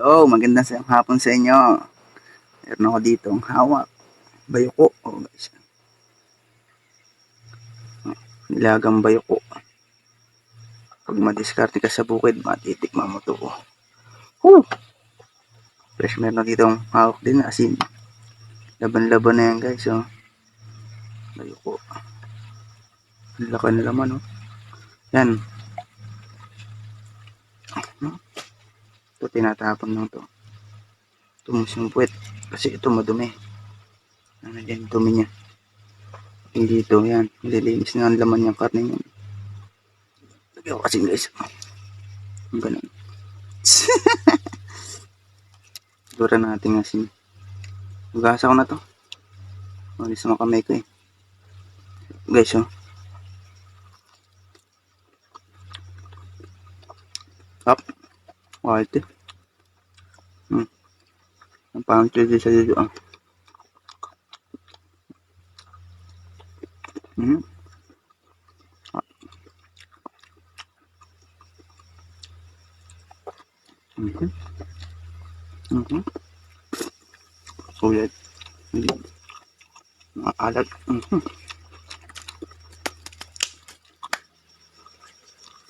Oh, magandang sa hapon sa inyo. Meron ako dito ang hawak. Bayoko. Oh, guys. Nilagang bayoko. Pag madiskarte ka sa bukid, matitikman mo to. Oh. Fresh meron dito ang hawak din asin. Laban-laban na yan guys. Oh. Bayoko. Ang laki ng laman. Oh. Yan. Ito tinatapon lang to. Tumus yung puwet. Kasi ito madumi. Ano dyan dumi niya. Hindi ito yan. Nililinis na ang laman yung karne niya. Lagyan ko kasi guys. Ang ganun. Dura natin asin.Ugasa ko na to. Malis na kamay ko eh. Guys oh. Up. Quality. Hmm. Ang parang chili sa dito ah. Hmm. Mhm. Mhm. Sulit. Hindi. Maalat. Mhm.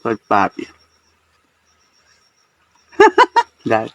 Third party. Dahil